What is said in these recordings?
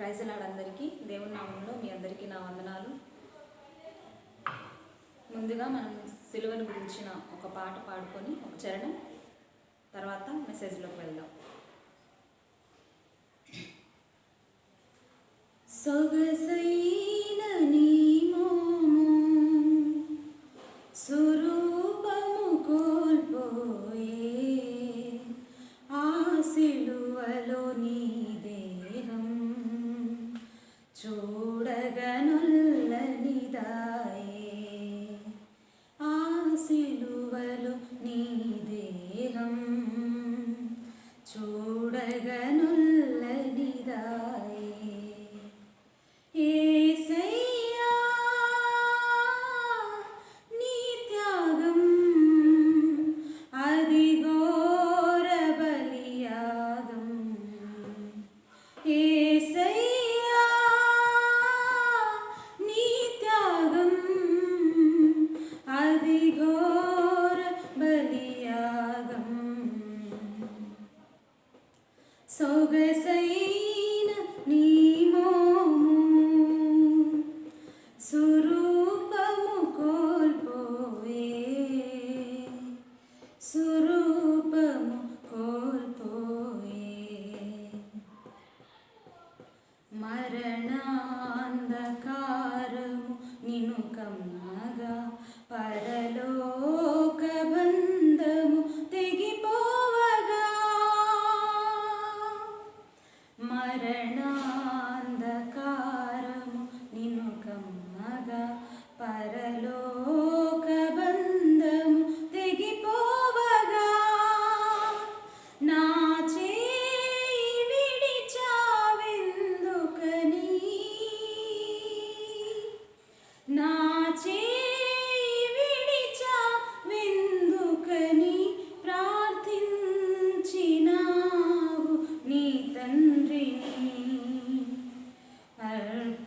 ప్రైజలాడందరికీ దేవుని నామంలో మీ అందరికీ నా వందనాలు. ముందుగా మనం సిలువను గురించిన ఒక పాట పాడుకొని ఒక చరణం తర్వాత మెసేజ్లోకి వెళ్దాం. సొగసై ಸುರು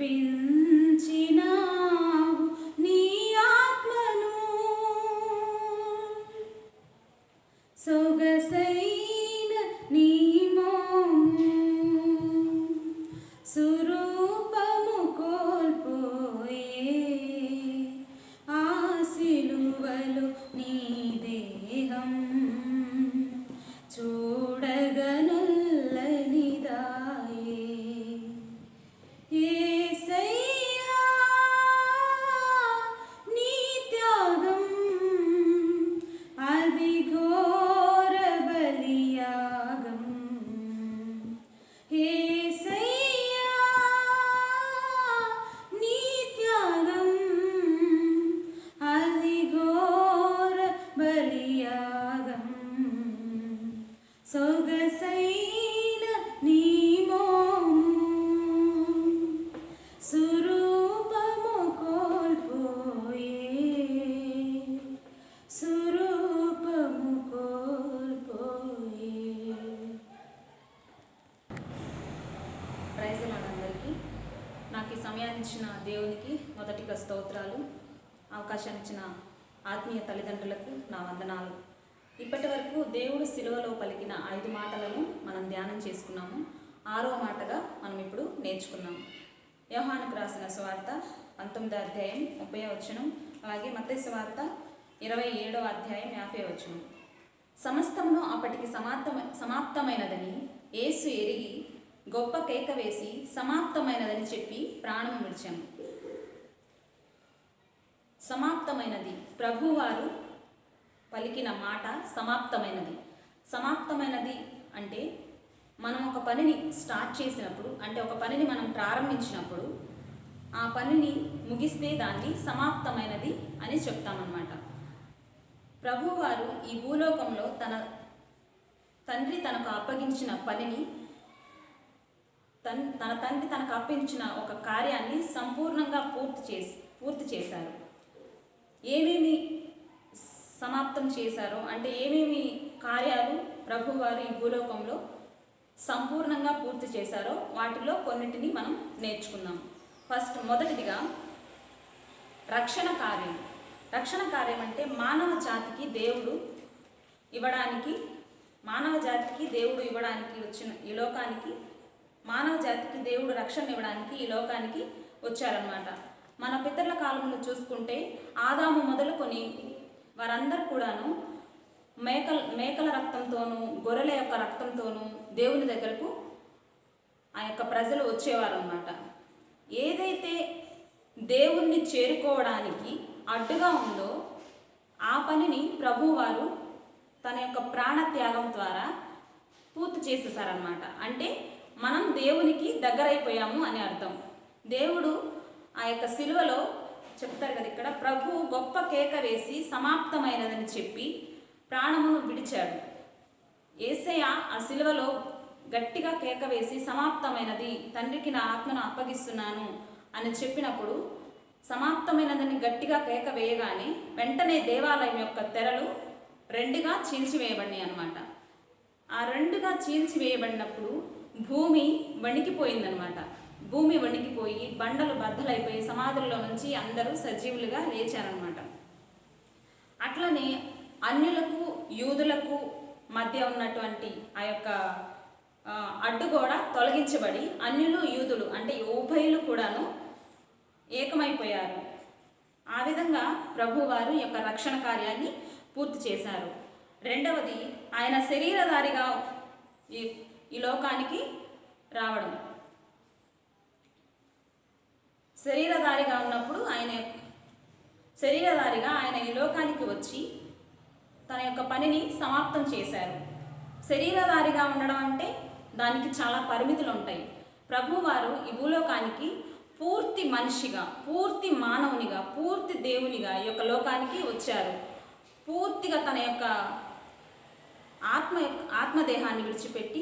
be అవకాశాన్ని ఇచ్చిన ఆత్మీయ తల్లిదండ్రులకు నా వందనాలు. ఇప్పటి వరకు దేవుడు శిలువలో పలికిన ఐదు మాటలను మనం ధ్యానం చేసుకున్నాము. ఆరో మాటగా మనం ఇప్పుడు నేర్చుకున్నాము యోహానికి రాసిన స్వార్త పంతొమ్మిదో అధ్యాయం ముప్పై వచనం అలాగే మత స్వార్త ఇరవై ఏడో అధ్యాయం యాభై వచనం. సమస్తమును అప్పటికి సమాప్తమ సమాప్తమైనదని యేసు ఎరిగి గొప్ప కేక వేసి సమాప్తమైనదని చెప్పి ప్రాణం విడిచాము. సమాప్తమైనది. ప్రభువారు పలికిన మాట సమాప్తమైనది. సమాప్తమైనది అంటే మనం ఒక పనిని స్టార్ట్ చేసినప్పుడు అంటే ఒక పనిని మనం ప్రారంభించినప్పుడు ఆ పనిని ముగిస్తే దాన్ని సమాప్తమైనది అని చెప్తామన్నమాట. ప్రభువారు ఈ భూలోకంలో తన తండ్రి తనకు అప్పగించిన పనిని తన్ తన తండ్రి తనకు అప్పగించిన ఒక కార్యాన్ని సంపూర్ణంగా పూర్తి చేసి పూర్తి చేశారు. ఏమేమి సమాప్తం చేశారో అంటే ఏమేమి కార్యాలు ప్రభువారు ఈ భూలోకంలో సంపూర్ణంగా పూర్తి చేశారో వాటిలో కొన్నిటిని మనం నేర్చుకుందాం. ఫస్ట్ మొదటిదిగా రక్షణ కార్యం. రక్షణ కార్యం అంటే మానవ జాతికి దేవుడు ఇవ్వడానికి మానవ జాతికి దేవుడు ఇవ్వడానికి వచ్చిన ఈ లోకానికి మానవ జాతికి దేవుడు రక్షణ ఇవ్వడానికి ఈ లోకానికి వచ్చారనమాట మన పితరుల కాలంలో చూసుకుంటే ఆదాము మొదలుకొని వారందరూ కూడాను మేకల మేకల రక్తంతోనూ గొర్రెల యొక్క రక్తంతోనూ దేవుని దగ్గరకు ఆ యొక్క ప్రజలు వచ్చేవారు అనమాట ఏదైతే దేవుణ్ణి చేరుకోవడానికి అడ్డుగా ఉందో ఆ పనిని ప్రభువారు తన యొక్క ప్రాణత్యాగం ద్వారా పూర్తి చేసేసారనమాట అంటే మనం దేవునికి దగ్గరైపోయాము అని అర్థం. దేవుడు ఆ యొక్క సిలువలో చెప్తారు కదా ఇక్కడ ప్రభు గొప్ప కేక వేసి సమాప్తమైనదని చెప్పి ప్రాణమును విడిచాడు. ఏసయ ఆ సిలువలో గట్టిగా కేక వేసి సమాప్తమైనది తండ్రికి నా ఆత్మను అప్పగిస్తున్నాను అని చెప్పినప్పుడు సమాప్తమైనదని గట్టిగా కేక వేయగానే వెంటనే దేవాలయం యొక్క తెరలు రెండుగా చీల్చివేయబడినాయి అనమాట ఆ రెండుగా చీల్చివేయబడినప్పుడు భూమి వణికిపోయిందనమాట భూమి వణికిపోయి బండలు బద్దలైపోయి సమాధుల్లో నుంచి అందరూ సజీవులుగా లేచారనమాట అట్లనే అన్యులకు యూదులకు మధ్య ఉన్నటువంటి ఆ యొక్క అడ్డు అడ్డుగోడ తొలగించబడి అన్యులు యూదులు అంటే ఉభయులు కూడాను ఏకమైపోయారు. ఆ విధంగా ప్రభువారు యొక్క రక్షణ కార్యాన్ని పూర్తి చేశారు. రెండవది ఆయన శరీరధారిగా ఈ ఈ లోకానికి రావడం. శరీరధారిగా ఉన్నప్పుడు ఆయన శరీరధారిగా ఆయన ఈ లోకానికి వచ్చి తన యొక్క పనిని సమాప్తం చేశారు. శరీరధారిగా ఉండడం అంటే దానికి చాలా పరిమితులు ఉంటాయి. ప్రభువారు ఈ భూలోకానికి పూర్తి మనిషిగా పూర్తి మానవునిగా పూర్తి దేవునిగా ఈ యొక్క లోకానికి వచ్చారు. పూర్తిగా తన యొక్క ఆత్మ ఆత్మదేహాన్ని విడిచిపెట్టి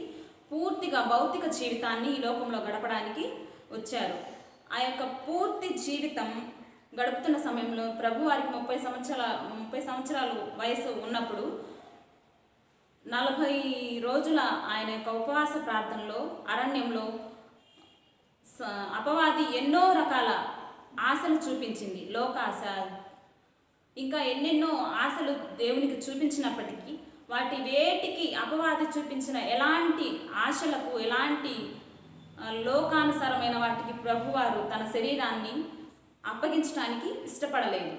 పూర్తిగా భౌతిక జీవితాన్ని ఈ లోకంలో గడపడానికి వచ్చారు. ఆ యొక్క పూర్తి జీవితం గడుపుతున్న సమయంలో ప్రభు వారికి ముప్పై సంవత్సరాల ముప్పై సంవత్సరాలు వయసు ఉన్నప్పుడు నలభై రోజుల ఆయన యొక్క ఉపవాస ప్రార్థనలో అరణ్యంలో స- అపవాది ఎన్నో రకాల ఆశలు చూపించింది. లోకాశ ఇంకా ఎన్నెన్నో ఆశలు దేవునికి చూపించినప్పటికీ వాటి వేటికి అపవాది చూపించిన ఎలాంటి ఆశలకు ఎలాంటి లోకానుసారమైన వాటికి ప్రభువారు తన శరీరాన్ని అప్పగించడానికి ఇష్టపడలేదు.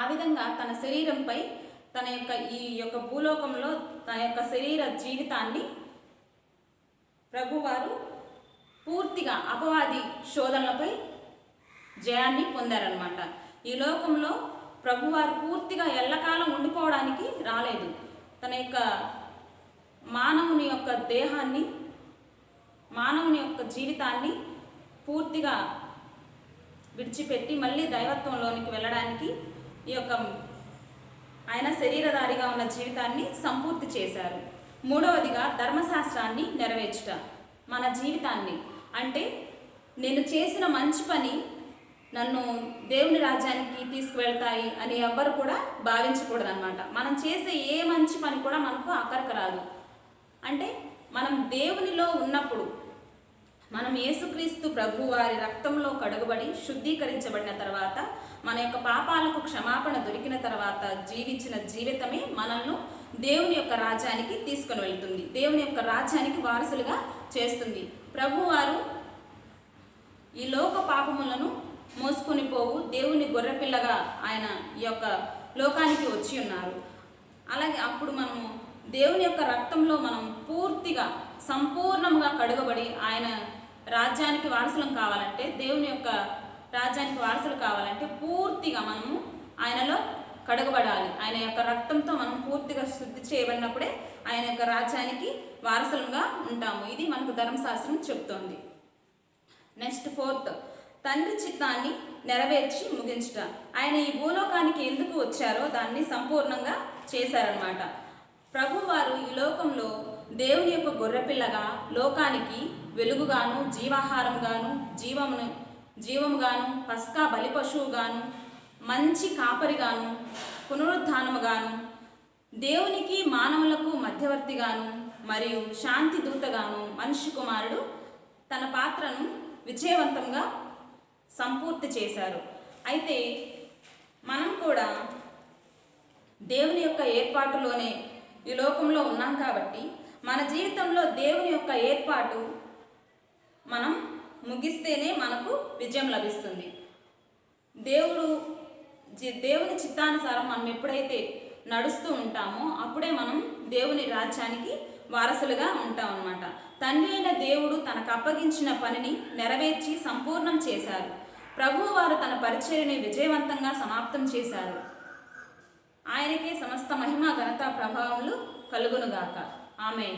ఆ విధంగా తన శరీరంపై తన యొక్క ఈ యొక్క భూలోకంలో తన యొక్క శరీర జీవితాన్ని ప్రభువారు పూర్తిగా అపవాది శోధనలపై జయాన్ని పొందారనమాట ఈ లోకంలో ప్రభువారు పూర్తిగా ఎల్లకాలం ఉండిపోవడానికి రాలేదు. తన యొక్క మానవుని యొక్క దేహాన్ని మానవుని యొక్క జీవితాన్ని పూర్తిగా విడిచిపెట్టి మళ్ళీ దైవత్వంలోనికి వెళ్ళడానికి ఈ యొక్క ఆయన శరీరధారిగా ఉన్న జీవితాన్ని సంపూర్తి చేశారు. మూడవదిగా ధర్మశాస్త్రాన్ని నెరవేర్చుట మన జీవితాన్ని. అంటే నేను చేసిన మంచి పని నన్ను దేవుని రాజ్యానికి తీసుకువెళ్తాయి అని ఎవ్వరు కూడా భావించకూడదు అనమాట మనం చేసే ఏ మంచి పని కూడా మనకు అక్కరకు రాదు. అంటే మనం దేవునిలో ఉన్నప్పుడు మనం యేసుక్రీస్తు ప్రభు వారి రక్తంలో కడుగుబడి శుద్ధీకరించబడిన తర్వాత మన యొక్క పాపాలకు క్షమాపణ దొరికిన తర్వాత జీవించిన జీవితమే మనల్ని దేవుని యొక్క రాజ్యానికి తీసుకుని వెళ్తుంది. దేవుని యొక్క రాజ్యానికి వారసులుగా చేస్తుంది. ప్రభువారు ఈ లోక పాపములను మోసుకొని పోవు దేవుని గొర్రెపిల్లగా ఆయన ఈ యొక్క లోకానికి వచ్చి ఉన్నారు. అలాగే అప్పుడు మనము దేవుని యొక్క రక్తంలో మనం పూర్తిగా సంపూర్ణంగా కడుగబడి ఆయన రాజ్యానికి వారసులం కావాలంటే దేవుని యొక్క రాజ్యానికి వారసులు కావాలంటే పూర్తిగా మనము ఆయనలో కడగబడాలి. ఆయన యొక్క రక్తంతో మనం పూర్తిగా శుద్ధి చేయబడినప్పుడే ఆయన యొక్క రాజ్యానికి వారసులుగా ఉంటాము. ఇది మనకు ధర్మశాస్త్రం చెప్తోంది. నెక్స్ట్ ఫోర్త్ తండ్రి చిత్తాన్ని నెరవేర్చి ముగించుట. ఆయన ఈ భూలోకానికి ఎందుకు వచ్చారో దాన్ని సంపూర్ణంగా చేశారనమాట ప్రభువారు ఈ లోకంలో దేవుని యొక్క గొర్రెపిల్లగా లోకానికి వెలుగుగాను జీవాహారంగాను జీవమును జీవముగాను పస్కా బలి పశువుగాను మంచి కాపరిగాను పునరుద్ధానముగాను దేవునికి మానవులకు మధ్యవర్తిగాను మరియు శాంతి దూతగాను మనిషి కుమారుడు తన పాత్రను విజయవంతంగా సంపూర్తి చేశారు. అయితే మనం కూడా దేవుని యొక్క ఏర్పాటులోనే ఈ లోకంలో ఉన్నాం కాబట్టి మన జీవితంలో దేవుని యొక్క ఏర్పాటు మనం ముగిస్తేనే మనకు విజయం లభిస్తుంది. దేవుడు దేవుని చిత్తానుసారం మనం ఎప్పుడైతే నడుస్తూ ఉంటామో అప్పుడే మనం దేవుని రాజ్యానికి వారసులుగా ఉంటాం అన్నమాట తండ్రి అయిన దేవుడు తనకు అప్పగించిన పనిని నెరవేర్చి సంపూర్ణం చేశారు ప్రభువు వారు తన పరిచర్ని విజయవంతంగా సమాప్తం చేశారు. ఆయనకే సమస్త మహిమ ఘనత ప్రభావములు కలుగునుగాక. ఆమె